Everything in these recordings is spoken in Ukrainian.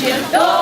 вечір тобі,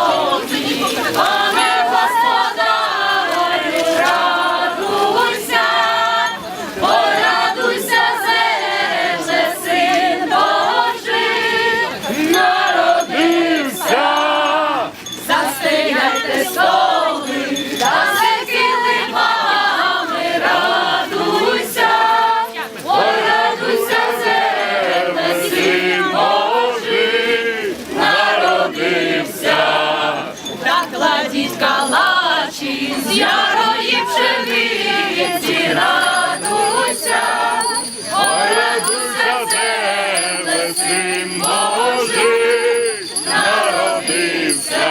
кладіть калачі з ярої пшениці, радуйся, ой, радуйся, земле, син Божий, народився.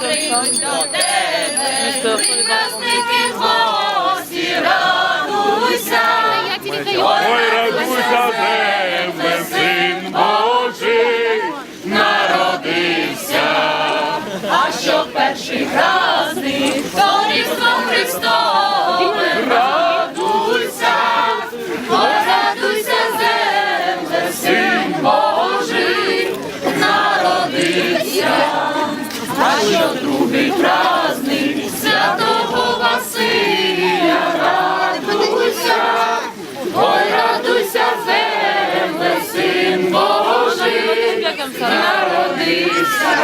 Прийдуть до тебе, приказники гості, радуйся, Ой, радуйся, земле, син Божий, народився, перший праздник, то Різдво Христове, радуйся, ой, радуйся, земле, син Божий, народився, а що другий праздник, святого Василя, радуйся, ой, радуйся, земле, народився,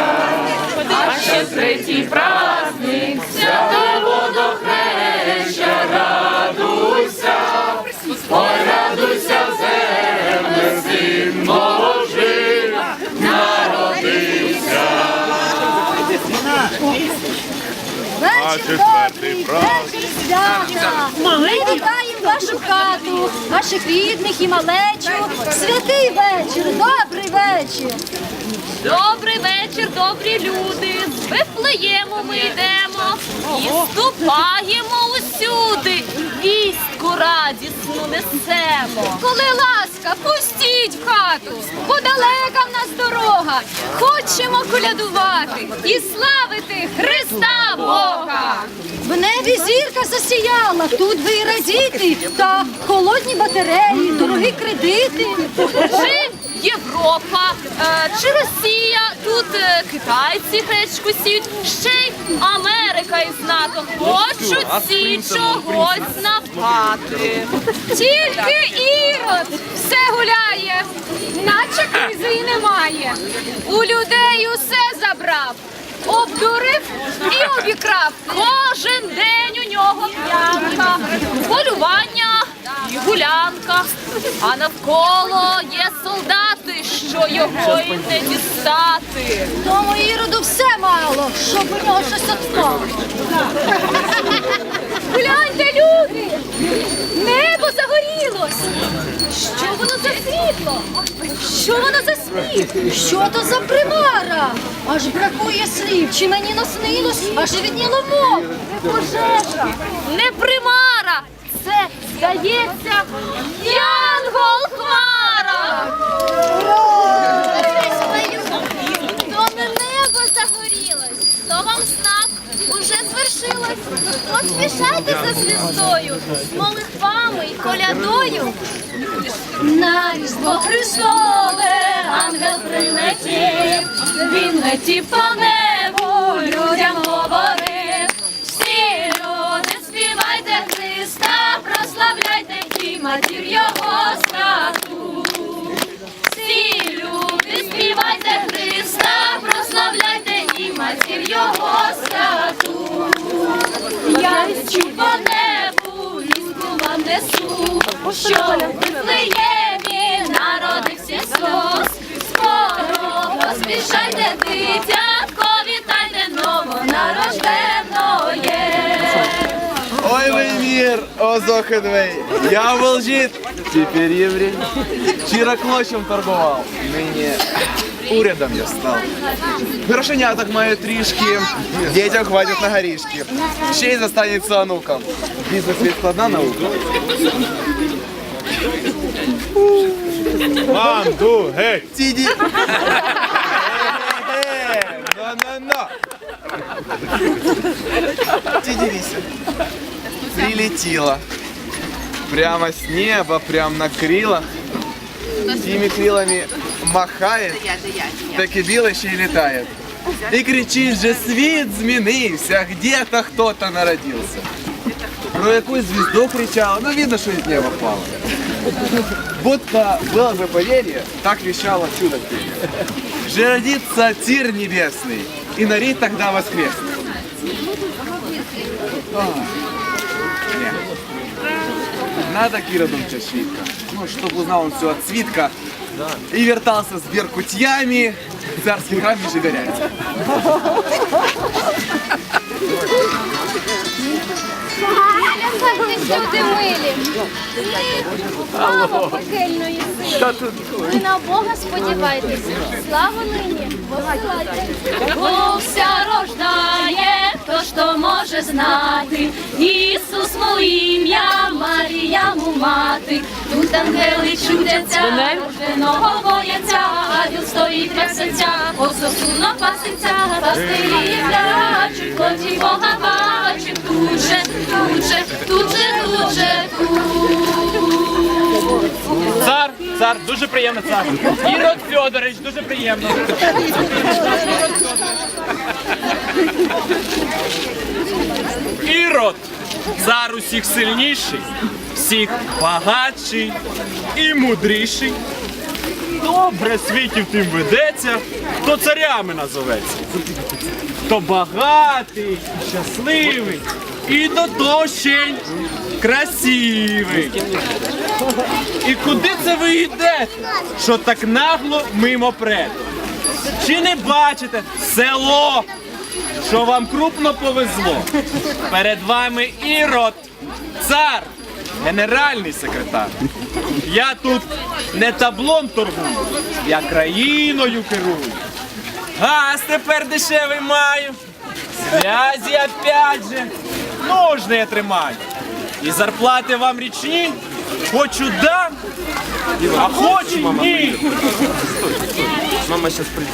а ще третій праздник, святого водохреща, радуйся, ой, радуйся, земле, син Божий, народився. а четвертий праздник. Ми вітаємо вашу хату, ваших рідних і малечу. Святий вечір, добрий вечір. Добрий вечір, добрі люди. З Вифлеєму ми йдемо і ступаємо усюди. Вістку радісну несемо. Коли ласка, пустіть в хату, бо далека в нас дорога. Хочемо колядувати і славити Христа Бога. В небі зірка засіяла, тут ви і радіти, та холодні батареї, дорогі кредити. Європа, е, чи Росія, тут е, китайці гречку сіють, ще й Америка із НАТО хочуть всі чогось напати. Тільки ірод все гуляє, наче кризи й немає. У людей усе забрав, обдурив і обікрав. Кожен день у нього п'янка, полювання і гулянка, а навколо є солдати, що його й не дістати. Тому іроду все мало, щоб у нього щось отпало. Гляньте, люди! Небо загорілось! Що воно за світло? Що воно за сміх? Що то за примара? Аж бракує слів, чи мені наснилось, аж відняло мов. Не пожежа. Не примара, здається Янгол Хмара. То не небо загорілось, То вам знак уже звершилось. Поспішайте за звіздою, молитвами й колядою. На різдво Христове ангел прилетів, він летів по небу, мир, о Зохедвей, я был жид, теперь еврей. Вчера клочем торговал, ныне урядом я стал. Грошеняток маю трішки, детям хватит на горішки. Ще й застанеться онукам. Бізнес ведь складна наука. Манду, геть! Тіді. Но-но-но. Тіді вісім. Прилетіла. Прямо с неба, прям на крилах. Тими крилами махает, так и біло ще й літає. і кричить, що світ змінився, где-то хто-то народився. Про якусь звізду кричала, ну видно, що із неба впало. Будто было бы поверье, так вещало чудо Же родится Царь Небесный, и Нари тогда воскреснет. Надо Киродом Чашвитка, ну, чтобы узнал он все от свитка и вертался с беркутьями, в царский храм не жигаряется. Милі. Слава пекельної сили. На Бога сподівайтеся. Слава нині. Богся рождає, то може знати, Ісус моє ім'я, Мати, тут ангели чудяться, рожденого бояться, ангел стоїть трясеться, пососуно паситься, пастирі плачуть, плоті Бога бачить, тут же, тут же, тут же, тут же, тут. Цар, цар, дуже приємно, цар. Ірод Федорович, дуже приємно. Ірод, цар усіх сильніший, всіх багатший і мудріший. Добре світів тим ведеться, то царями назоветься. То багатий, щасливий, і до ще красивий. І куди це ви йдете? Що так нагло мимо пред? Чи не бачите село, що вам крупно повезло? Перед вами Ірод, цар, генеральний секретар. Я тут не таблом торгую, я країною керую. Газ тепер дешевий маю. Зв'язі опять же. Ножни я тримаю. І зарплати вам річні. Хочу дам, а хочу ні. Мама зараз прийде.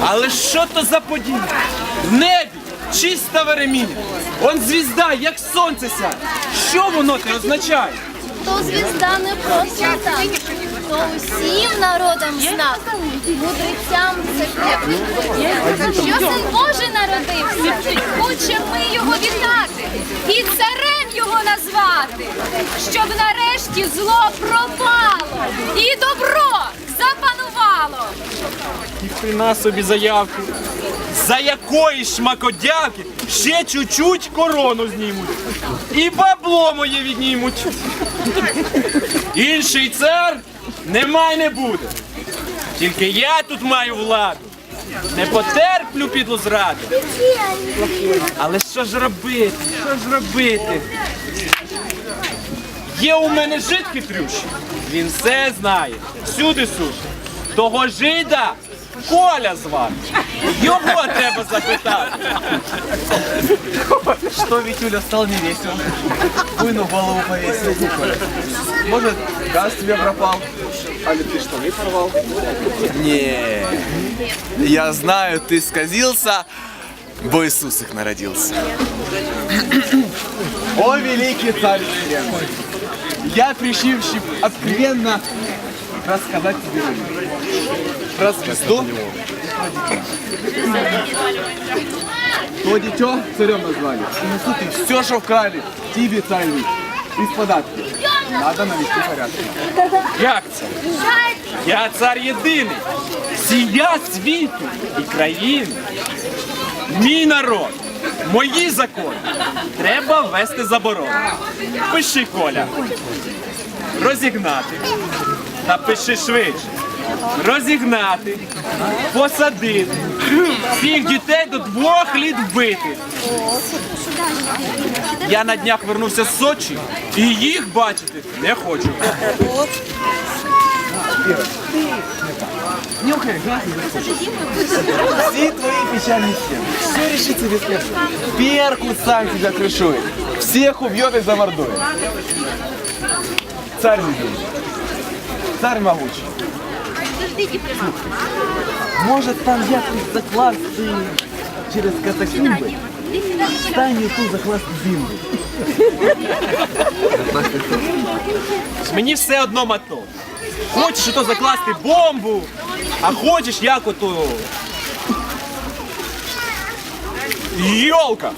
Але що то за подія? В небі чиста вереміння. Он звізда, як сонце сяє. Що воно те означає? То звізда не просто так, то усім народам знак, мудрецям секрет. Що син Божий народився, хочемо ми його вітати і царем його назвати, щоб нарешті зло пропало і добро запанувало. Ніхрена собі заявки. За якої шмакодявки ще чуть-чуть корону знімуть. І бабло моє віднімуть. Інший цар нема й не буде. Тільки я тут маю владу. Не потерплю підлу зраду. Але що ж робити? Що ж робити? Є у мене жид хитрющий. Він все знає. Всюди суд. Того жида Коля звати. Його треба запитати. Что Витюля стал не весел? Буйну голову повесил. Может, газ тебе пропал? Али ты штаны порвал? Не, я знаю, ты сказился, бо Иисус их народился. О, великий царь вселенной! Я пришив, щоб откровенно рассказать тебе про звезду. То дитё царем назвали. Несут все, что вкрали, тебе царь из податки. Надо навести порядок. Як це? Я цар єдиний. Сія світу і країни. Мій народ. Мої закони. Треба ввести заборону. Пиши, Коля. Розігнати. Та пиши швидше Розігнати, посадити, всіх дітей до двох літ вбити. Я на днях вернувся з Сочі і їх бачити не хочу. Нюхай, газ. Все твои печальные стены. Все решится без кэша. Беркут сам тебя крышует. Всех убьет и замордует. Царь любимый. Царь могучий. Может там якось закласти через катакомби? Стань ту закласти зиму. Мені все одно мато. Хочеш ото закласти бомбу, а хочеш як ото Йолка!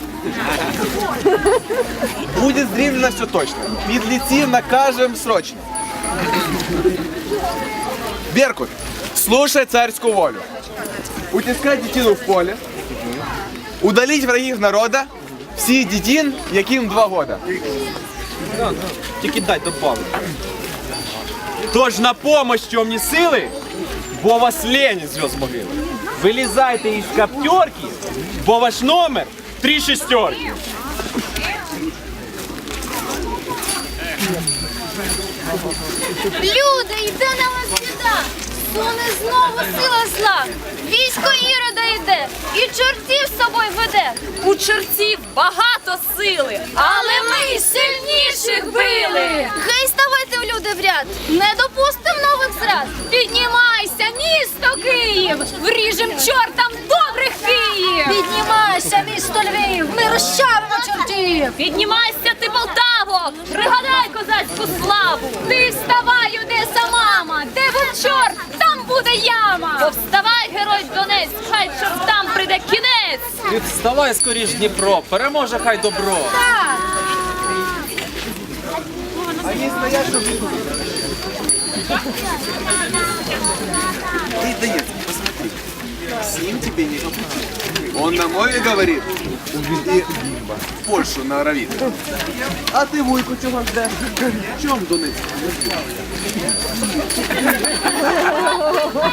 Будет здрівлено все точно. Підлетим накажем срочно. Беркут, слушай царскую волю. Утискать детину в поле, удалить врагів народа, всіх дітін, яким два года. Тільки дай добавлю. Тож на помощь темні сили, бо вас лені зв'яз могили. Вилізайте із каптерки, бо ваш номер три шестерки. Люди, йде на вас біда! Суне знову сила зла! Військо Ірода йде і чортів з собою веде! У чортів багато сили, але ми сильніших били. Гей, ставайте в люди в ряд! Не допустим нових зрад! Піднімайся, місто Київ! Вріжем чортам добрих Київ! Піднімайся, місто Львів! Ми розчавимо чортів! Піднімайся ти, Полтаво, пригадай козацьку славу. Ти вставай, Одеса, мама! Де був чорт, там буде яма! Повставай, герой Донець, хай чортам прийде кінець. Відставай скоріш Дніпро, переможе хай добро. Так! Они стоят, чтобы... Ты, Донец, посмотри. С ним тебе не по пути. Он на мове говорит. И в Польшу норовит. А ты вуйку чего ждешь? В чем, Донец?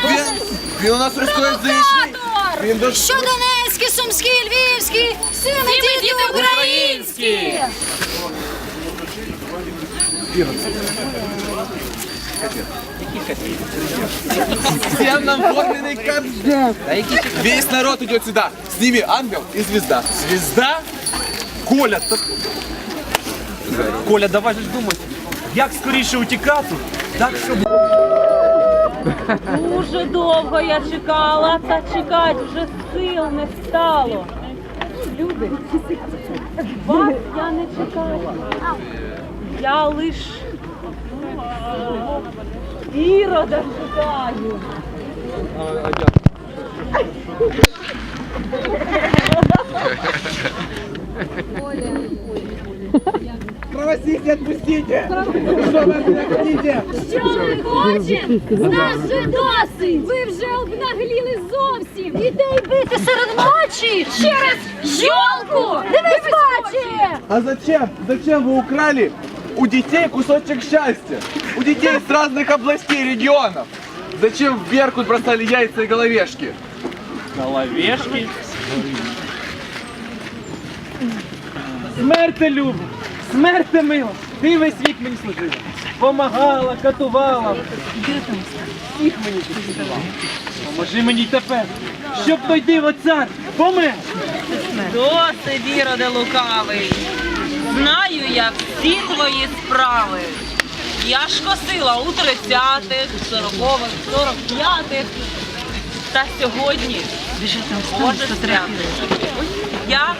Він, він у нас русскоязичний. Він до Що Донецькі, Сумські, Львівські, сини діти діти українські! Всем нам форменный капждак. Весь народ идет сюда. С ними ангел и звезда. Звізда? Коля, та... Коля, давай же ж думати, як скоріше утікати, так щоб Дуже довго я чекала, та чекать вже сил не стало. Люди, вас я не чекаю. Я лиш ірода чекаю. Правосите, отпустите! Что вы от меня хотите? Що ви хочете? З нас же досить! Ви вже обнагліли зовсім! Ідей бити серед ночі через жолку! Дивись, бачи! А зачем? Зачем вы украли у детей кусочек счастья? У детей с разных областей и регионов. Зачем в Беркут бросали яйца и головешки? головешки. Смерти любу, смерти мила, ти весь вік мені служила. Помагала, катувала. Всіх мені підсувала. Поможи мені й тепер, щоб той диво цар помер. Досить, іроде лукавий. Знаю я всі твої справи. Я ж косила у тридцятих, сорокових, сорок п'ятих. Та сьогодні може стряти. Я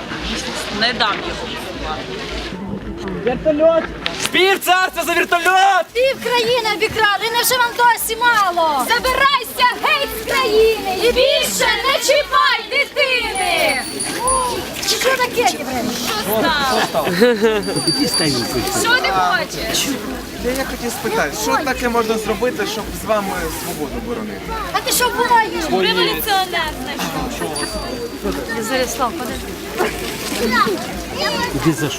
не дам його. Вертольот! Спів царство за вертольот! Пів країни обікрали, невже вам досі мало? Забирайся геть з країни і більше не чіпай дитини! Що таке, єврей? Що ти хочеш? Я хотів спитати, що таке можна зробити, щоб з вами свободу боронити? А ти що бумаги? Революціонер знайшов.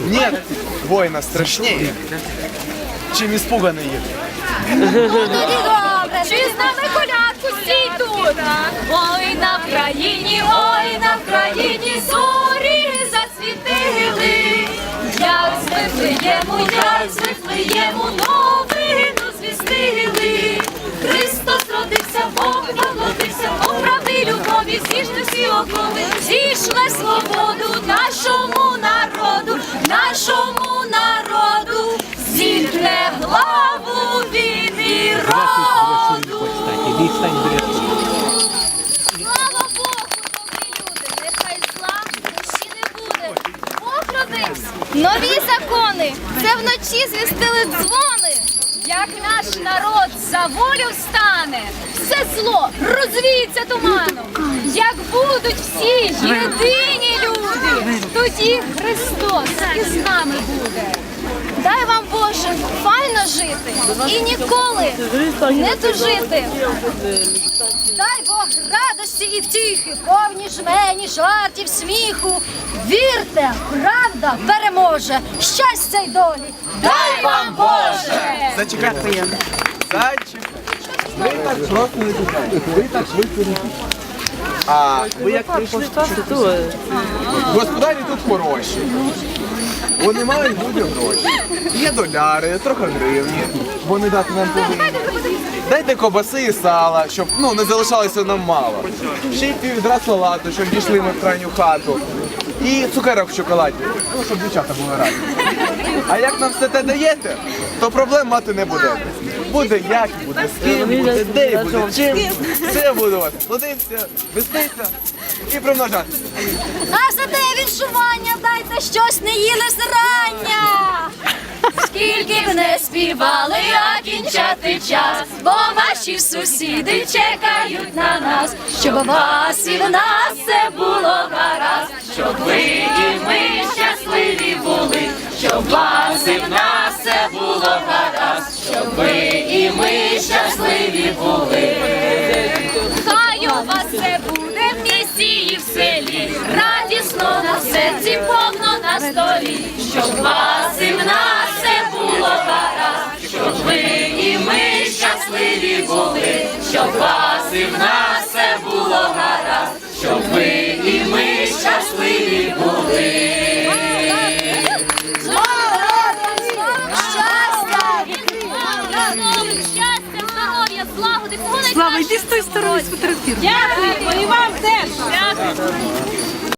Нет воина страшнее, чем испуганный еврей. Ну тоді добре. Чи з нами колядку стій тут? Ой, на Вкраїні, ой, на Вкраїні зорі засвітили. Як з як з Вифлеєму новину звістили. Христос родився, Бог народився, Бог правди любові, зійшли всі окови, зійшли свободу нашому народу, нашому народу, зітне главу він і роду. Слава Богу, добрі люди, нехай зла ще не буде. Бог родився. Нові закони. Це вночі звістили дзвони. Як наш народ за волю встане, все зло розвіється туманом. Як будуть всі єдині люди, всіх Христос із нами буде. Дай вам Боже файно жити і ніколи не тужити. Дай Бог радості і втіхи, повні жмені, жартів, сміху. Вірте, правда переможе. Щастя й долі. Дай вам Боже! Зачекайте. Ви так просто не тікаєте. Ви так швидко не тікаєте. А ви як прийшли? Господарі тут хороші. Вони мають люди гроші. Є доляри, трохи гривні. Вони дати нам повинні. Дайте кобаси і сала, щоб ну не залишалося нам мало. Ще й піввідра салату, щоб дійшли ми в крайню хату. І цукерок в шоколаді, ну, щоб дівчата були раді. А як нам все те даєте, то проблем мати не буде. Буде як, буде з ким, буде де буде чим. Все буде у вас. Плодиться, вестися і примножати. А за те віншування дайте щось не їли зрання. Скільки б не співали, а кінчати час, бо ваші сусіди чекають на нас, щоб вас і в нас все було гаразд, щоб ви і ми щасливі були, щоб вас і в нас все було гаразд, щоб ви і ми щасливі були. Хай у вас все буде в місті і в селі, радісно на серці, повно на столі, щоб вас були, щоб вас і в нас все було гаразд, щоб ви і ми щасливі були. Слава, йди з тої сторони сфотографіруй. Дякую, і вам теж. Дякую.